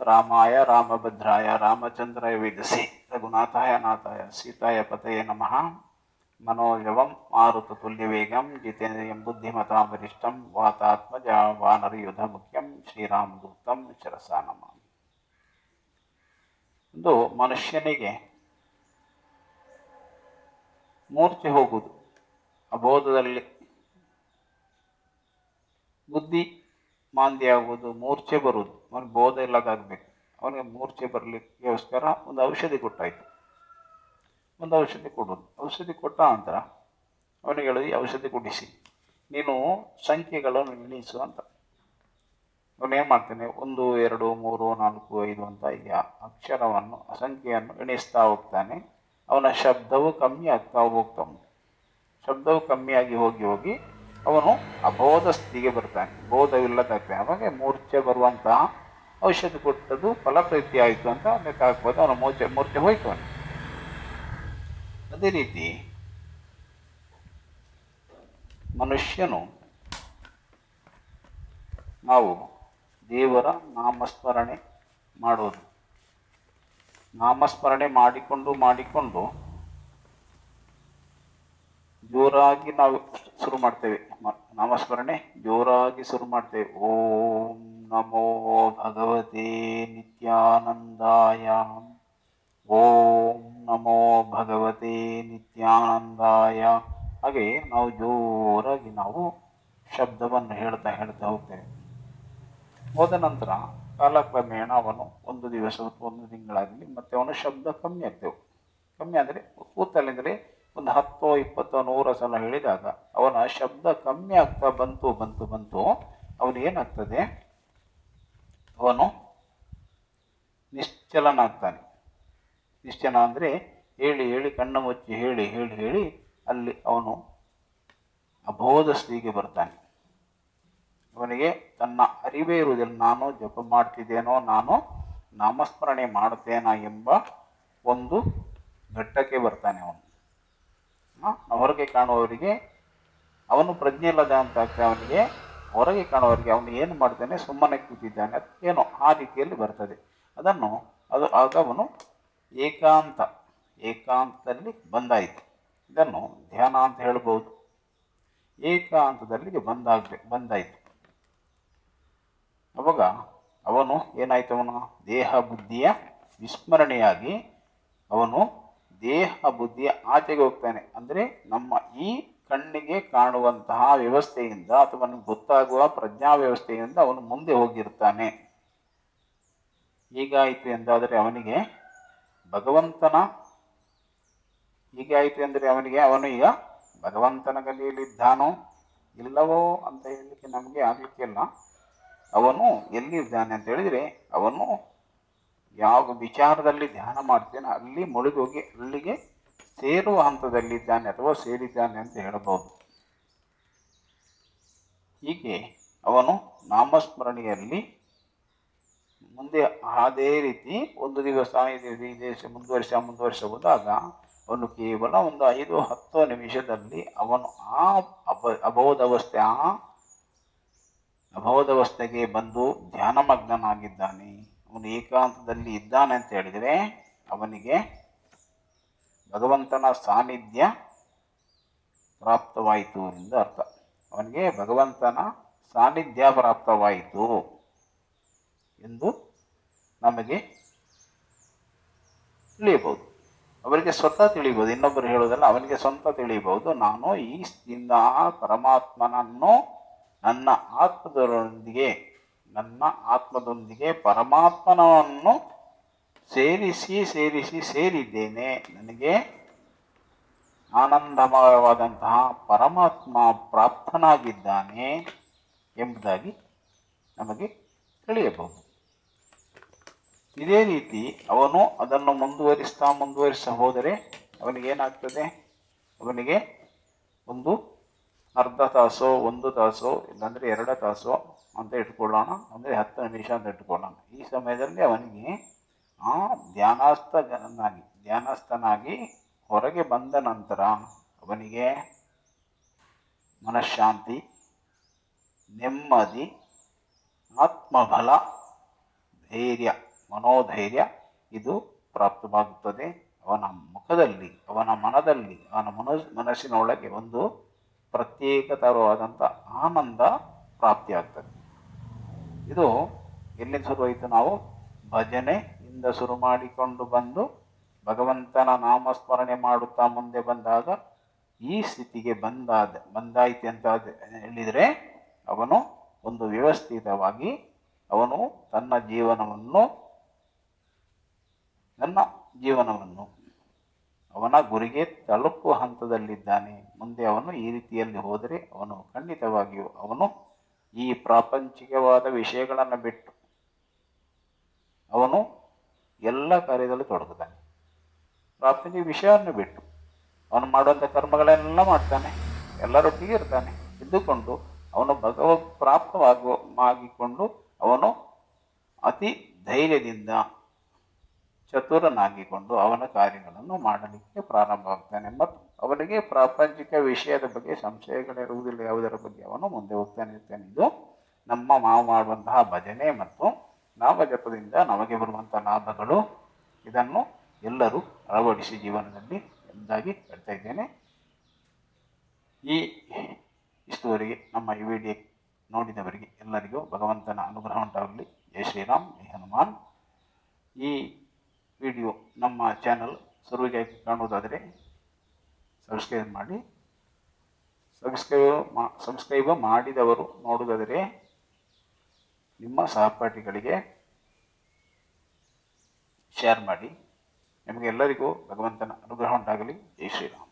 ರಾಮಾಯ ರಾಮಭದ್ರಾಯ ರಾಮಚಂದ್ರಾಯ ವೇದಸಿ ರಘುನಾಥಾಯ ನಾಥಾಯ ಸೀತಾಯ ಪತಯೇ ನಮಃ. ಮನೋಜವಂ ವೇಗಂ ಜಿತೇಂದ್ರಿಯಂ ಬುದ್ಧಿಮತಾ ವರಿಷ್ಠಂ ವಾತಾತ್ಮಜ ವಾನರಯುಧ ಮುಖ್ಯಂ ಶ್ರೀರಾಮದೂತಂ ಶಿರಸಾ ನಮ. ಒಂದು ಮನುಷ್ಯನಿಗೆ ಮೂರ್ಛೆ ಹೋಗುವುದು, ಅಬೋಧದಲ್ಲಿ ಬುದ್ಧಿ ಮಾಂದ್ಯ ಆಗೋದು ಮೂರ್ಛೆ ಬರೋದು ಅವನಿಗೆ ಬೋಧ ಇಲ್ಲದಾಗಬೇಕು. ಅವನಿಗೆ ಮೂರ್ಛೆ ಬರಲಿಕ್ಕೋಸ್ಕರ ಒಂದು ಔಷಧಿ ಕೊಟ್ಟಾಯಿತು. ಒಂದು ಔಷಧಿ ಕೊಡೋದು ಔಷಧಿ ಕೊಟ್ಟ ನಂತರ ಅವನಿಗೆ ಹೇಳಿದ ಔಷಧಿ ಕುಡಿಸಿ. ನೀನು ಸಂಖ್ಯೆಗಳನ್ನು ಎಣಿಸು ಅಂತ. ಅವನು ಏನು ಮಾಡ್ತಾನೆ? ಒಂದು, ಎರಡು, ಮೂರು, ನಾಲ್ಕು, ಐದು ಅಂತ ಈ ಅಕ್ಷರವನ್ನು, ಸಂಖ್ಯೆಯನ್ನು ಎಣಿಸ್ತಾ ಹೋಗ್ತಾನೆ. ಅವನ ಶಬ್ದವು ಕಮ್ಮಿ ಆಗ್ತಾ ಹೋಗ್ತಾ ಶಬ್ದವು ಕಮ್ಮಿಯಾಗಿ ಹೋಗಿ ಹೋಗಿ ಅವನು ಅಬೋಧ ಸ್ಥಿತಿಗೆ ಬರ್ತಾನೆ. ಬೋಧವಿಲ್ಲದಾಗ್ತಾನೆ ಅವಾಗ ಮೂರ್ಛೆ ಬರುವಂತಹ ಔಷಧಿ ಕೊಟ್ಟದ್ದು ಫಲಪ್ರೀತಿ ಆಯಿತು ಅಂತ ಲೆಕ್ಕ ಹಾಕ್ಬೋದು. ಅವನ ಮೂರ್ಛೆ ಮೂರ್ಛೆ ಹೋಯ್ತು ಅವನು ಅದೇ ರೀತಿ ಮನುಷ್ಯನು ನಾವು ದೇವರ ನಾಮಸ್ಮರಣೆ ಮಾಡೋದು ನಾಮಸ್ಮರಣೆ ಮಾಡಿಕೊಂಡು ಮಾಡಿಕೊಂಡು ಜೋರಾಗಿ ನಾವು ಶುರು ಮಾಡ್ತೇವೆ. ನಾಮಸ್ಮರಣೆ ಜೋರಾಗಿ ಶುರು ಮಾಡ್ತೇವೆ. ಓಂ ನಮೋ ಭಗವತೆ ನಿತ್ಯಾನಂದಾಯ. ಓಂ ನಮೋ ಭಗವತೆ ನಿತ್ಯಾನಂದಾಯ. ಹಾಗೆ ನಾವು ಜೋರಾಗಿ ನಾವು ಶಬ್ದವನ್ನು ಹೇಳ್ತಾ ಹೇಳ್ತಾ ಹೋಗ್ತೇವೆ. ಹೋದ ನಂತರ ಕಾಲಕ್ರಮೇಣ ಅವನು ಒಂದು ದಿವಸ, ಒಂದು ತಿಂಗಳಾಗಲಿ, ಮತ್ತೆ ಅವನು ಶಬ್ದ ಕಮ್ಮಿ ಆಗ್ತೇವೆ. ಕಮ್ಮಿ ಆದರೆ ಕೂತಲ್ಲಿಂದಲೇ ಒಂದು ಹತ್ತೋ ಇಪ್ಪತ್ತೋ ನೂರ ಸಲ ಹೇಳಿದಾಗ ಅವನ ಶಬ್ದ ಕಮ್ಮಿ ಆಗ್ತಾ ಬಂತು ಬಂತು ಬಂತು. ಅವನೇನಾಗ್ತದೆ ಅವನು ನಿಶ್ಚಲನಾಗ್ತಾನೆ. ನಿಶ್ಚಲ ಅಂದರೆ ಹೇಳಿ ಹೇಳಿ, ಕಣ್ಣು ಮುಚ್ಚಿ ಹೇಳಿ ಹೇಳಿ ಹೇಳಿ ಅಲ್ಲಿ ಅವನು ಅಬೋಧ ಸ್ಥಿತಿಗೆ ಬರ್ತಾನೆ. ಅವನಿಗೆ ತನ್ನ ಅರಿವೇ ಇರುವುದಿಲ್ಲ, ನಾನು ಜಪ ಮಾಡ್ತಿದ್ದೇನೋ, ನಾನು ನಾಮಸ್ಮರಣೆ ಮಾಡ್ತೇನೋ ಎಂಬ ಒಂದು ಘಟ್ಟಕ್ಕೆ ಬರ್ತಾನೆ ಅವನು. ಹೊರಗೆ ಕಾಣುವವರಿಗೆ, ಅವನು ಪ್ರಜ್ಞೆ ಇಲ್ಲದ ಅಂತ ಅವನಿಗೆ ಹೊರಗೆ ಕಾಣುವವರಿಗೆ ಅವನು ಏನು ಮಾಡ್ತಾನೆ, ಸುಮ್ಮನೆ ಕೂತಿದ್ದಾನೆ ಏನೋ ಆ ರೀತಿಯಲ್ಲಿ ಬರ್ತದೆ. ಅದನ್ನು ಅದು ಆಗ ಅವನು ಏಕಾಂತ, ಏಕಾಂತದಲ್ಲಿ ಬಂದಾಯಿತು. ಇದನ್ನು ಧ್ಯಾನ ಅಂತ ಹೇಳ್ಬೋದು. ಏಕಾಂತದಲ್ಲಿ ಬಂದಾಗಬೇಕು ಬಂದಾಯಿತು. ಅವಾಗ ಅವನು ಏನಾಯಿತು ಅವನು? ದೇಹ ಬುದ್ಧಿಯ ವಿಸ್ಮರಣೆಯಾಗಿ ಅವನು ದೇಹ ಬುದ್ಧಿಯ ಆಚೆಗೆ ಹೋಗ್ತಾನೆ. ಅಂದರೆ ನಮ್ಮ ಈ ಕಣ್ಣಿಗೆ ಕಾಣುವಂತಹ ವ್ಯವಸ್ಥೆಯಿಂದ ಅಥವಾ ಗೊತ್ತಾಗುವ ಪ್ರಜ್ಞಾ ವ್ಯವಸ್ಥೆಯಿಂದ ಅವನು ಮುಂದೆ ಹೋಗಿರ್ತಾನೆ. ಹೀಗಾಯಿತು ಎಂದಾದರೆ ಅವನಿಗೆ ಭಗವಂತನ ಹೀಗಾಯಿತು ಎಂದರೆ ಅವನಿಗೆ ಅವನು ಈಗ ಭಗವಂತನ ಗಲಿಯಲ್ಲಿದ್ದಾನೋ ಇಲ್ಲವೋ ಅಂತ ಹೇಳಲಿಕ್ಕೆ ನಮಗೆ ಆಗಲಿಕ್ಕಿಲ್ಲ. ಅವನು ಎಲ್ಲಿದ್ದಾನೆ ಅಂತ ಹೇಳಿದರೆ ಅವನು ಯಾವ ವಿಚಾರದಲ್ಲಿ ಧ್ಯಾನ ಮಾಡ್ತೇನೆ ಅಲ್ಲಿ ಮುಳುಗೋಗಿ ಅಲ್ಲಿಗೆ ಸೇರುವ ಹಂತದಲ್ಲಿದ್ದಾನೆ ಅಥವಾ ಸೇರಿದ್ದಾನೆ ಅಂತ ಹೇಳಬಹುದು. ಹೀಗೆ ಅವನು ನಾಮಸ್ಮರಣೆಯಲ್ಲಿ ಮುಂದೆ ಅದೇ ರೀತಿ ಒಂದು ದಿವಸ ಐದು ದಿವಸ ಮುಂದುವರಿಸ ಮುಂದುವರಿಸ ಹೋದಾಗ ಅವನು ಕೇವಲ ಒಂದು ಐದು, ಹತ್ತು ನಿಮಿಷದಲ್ಲಿ ಅವನು ಆ ಅಬ, ಅಬೋಧವಸ್ಥೆ, ಆ ಅಬೋಧವಸ್ಥೆಗೆ ಬಂದು ಧ್ಯಾನಮಗ್ನನಾಗಿದ್ದಾನೆ. ಅವನು ಏಕಾಂತದಲ್ಲಿ ಇದ್ದಾನೆ ಅಂತ ಹೇಳಿದರೆ ಅವನಿಗೆ ಭಗವಂತನ ಸಾನ್ನಿಧ್ಯ ಪ್ರಾಪ್ತವಾಯಿತು ಎಂದು ಅರ್ಥ. ಅವನಿಗೆ ಭಗವಂತನ ಸಾನ್ನಿಧ್ಯ ಪ್ರಾಪ್ತವಾಯಿತು ಎಂದು ನಮಗೆ ತಿಳಿಯಬಹುದು. ಅವರಿಗೆ ಸ್ವತಃ ತಿಳಿಯಬಹುದು. ಇನ್ನೊಬ್ಬರು ಹೇಳೋದಲ್ಲ ಅವನಿಗೆ ಸ್ವಂತ ತಿಳಿಯಬಹುದು. ನಾನು ಈ ಪರಮಾತ್ಮನನ್ನು ನನ್ನ ಆತ್ಮದೊಂದಿಗೆ ನನ್ನ ಆತ್ಮದೊಂದಿಗೆ ಪರಮಾತ್ಮನವನ್ನು ಸೇರಿಸಿ ಸೇರಿಸಿ, ಸೇರಿದ್ದೇನೆ. ನನಗೆ ಆನಂದಮಯವಾದಂತಹ ಪರಮಾತ್ಮ ಪ್ರಾಪ್ತನಾಗಿದ್ದಾನೆ ಎಂಬುದಾಗಿ ನಮಗೆ ತಿಳಿಯಬಹುದು. ಇದೇ ರೀತಿ ಅವನು ಅದನ್ನು ಮುಂದುವರಿಸ್ತಾ ಮುಂದುವರಿಸ್ತಾ ಹೋದರೆ ಅವನಿಗೇನಾಗ್ತದೆ? ಅವನಿಗೆ ಒಂದು ಅರ್ಧ ತಾಸೋ, ಒಂದು ತಾಸೋ, ಇಲ್ಲಾಂದರೆ ಎರಡು ತಾಸೋ ಅಂತ ಇಟ್ಕೊಳ್ಳೋಣ. ಅಂದರೆ ಹತ್ತು ನಿಮಿಷ ಅಂತ ಇಟ್ಕೊಳ್ಳೋಣ. ಈ ಸಮಯದಲ್ಲಿ ಅವನಿಗೆ ಆ ಧ್ಯಾನಾಸ್ಥನಾಗಿ ಧ್ಯಾನಸ್ಥನಾಗಿ ಹೊರಗೆ ಬಂದ ನಂತರ ಅವನಿಗೆ ಮನಃಶಾಂತಿ, ನೆಮ್ಮದಿ, ಆತ್ಮಬಲ, ಧೈರ್ಯ, ಮನೋಧೈರ್ಯ ಇದು ಪ್ರಾಪ್ತವಾಗುತ್ತದೆ. ಅವನ ಮುಖದಲ್ಲಿ, ಅವನ ಮನದಲ್ಲಿ, ಅವನ ಮನಸ್, ಮನಸ್ಸಿನೊಳಗೆ ಒಂದು ಪ್ರತ್ಯೇಕತರವಾದಂಥ ಆನಂದ ಪ್ರಾಪ್ತಿಯಾಗ್ತದೆ. ಇದು ಎಲ್ಲಿಂದ ಶುರುವಾಯಿತು ನಾವು? ಭಜನೆಯಿಂದ ಶುರು ಮಾಡಿಕೊಂಡು ಬಂದು ಭಗವಂತನ ನಾಮಸ್ಮರಣೆ ಮಾಡುತ್ತಾ ಮುಂದೆ ಬಂದಾಗ ಈ ಸ್ಥಿತಿಗೆ ಬಂದಾದ, ಬಂದಾಯಿತು ಅಂತ ಹೇಳಿದರೆ ಅವನು ಒಂದು ವ್ಯವಸ್ಥಿತವಾಗಿ ಅವನು ತನ್ನ ಜೀವನವನ್ನು ನನ್ನ ಜೀವನವನ್ನು ಅವನ ಗುರಿಗೆ ತಲುಪುವ ಹಂತದಲ್ಲಿದ್ದಾನೆ. ಮುಂದೆ ಅವನು ಈ ರೀತಿಯಲ್ಲಿ ಹೋದರೆ ಅವನು ಖಂಡಿತವಾಗಿಯೂ ಅವನು ಈ ಪ್ರಾಪಂಚಿಕವಾದ ವಿಷಯಗಳನ್ನು ಬಿಟ್ಟು ಅವನು ಎಲ್ಲ ಕಾರ್ಯದಲ್ಲೂ ತೊಡಗುತ್ತಾನೆ. ಪ್ರಾಪಂಚಿಕ ವಿಷಯವನ್ನು ಬಿಟ್ಟು ಅವನು ಮಾಡುವಂಥ ಕರ್ಮಗಳೆಲ್ಲ ಮಾಡ್ತಾನೆ. ಎಲ್ಲರೊಟ್ಟಿಗೆ ಇರ್ತಾನೆ. ಇದ್ದುಕೊಂಡು ಅವನು ಭಗವ ಪ್ರಾಪ್ತವಾಗುವ, ಆಗಿಕೊಂಡು ಅವನು ಅತಿ ಧೈರ್ಯದಿಂದ ಚತುರನಾಗಿಕೊಂಡು ಅವನ ಕಾರ್ಯಗಳನ್ನು ಮಾಡಲಿಕ್ಕೆ ಪ್ರಾರಂಭವಾಗ್ತಾನೆ ಮತ್ತು ಅವನಿಗೆ ಪ್ರಾಪಂಚಿಕ ವಿಷಯದ ಬಗ್ಗೆ ಸಂಶಯಗಳಿರುವುದಿಲ್ಲ, ಯಾವುದರ ಬಗ್ಗೆ ಅವನು ಮುಂದೆ ಹೋಗ್ತಾನೆ ಇರ್ತಾನೆ. ಇದು ನಮ್ಮ ನಾವು ಮಾಡುವಂತಹ ಭಜನೆ ಮತ್ತು ನಾಮಜಪದಿಂದ ನಮಗೆ ಬರುವಂಥ ಲಾಭಗಳು. ಇದನ್ನು ಎಲ್ಲರೂ ಅಳವಡಿಸಿ ಜೀವನದಲ್ಲಿ ಎಂದಾಗಿ ಹೇಳ್ತಾ ಇದ್ದೇನೆ. ಈ ಇಷ್ಟುವರೆಗೆ ನಮ್ಮ ಈ ವಿಡಿಯೋ ನೋಡಿದವರಿಗೆ ಎಲ್ಲರಿಗೂ ಭಗವಂತನ ಅನುಗ್ರಹ ಉಂಟಾಗಲಿ. ಜೈ ಶ್ರೀರಾಮ್, ಜೈ ಹನುಮಾನ್. ಈ ವಿಡಿಯೋ ನಮ್ಮ ಚಾನಲ್ ಸರ್ವಿಗಾಗಿ ಕಾಣುವುದಾದರೆ ಸಬ್ಸ್ಕ್ರೈಬ್ ಮಾಡಿ. ಸಬ್ಸ್ಕ್ರೈಬ್ ಮಾ ಸಬ್ಸ್ಕ್ರೈಬ್ ಮಾಡಿದವರು ನೋಡುವುದಾದರೆ ನಿಮ್ಮ ಸಹಪಾಠಿಗಳಿಗೆ ಶೇರ್ ಮಾಡಿ. ನಿಮಗೆಲ್ಲರಿಗೂ ಭಗವಂತನ ಅನುಗ್ರಹ ಉಂಟಾಗಲಿ. ಜೈ ಶ್ರೀರಾಮ್.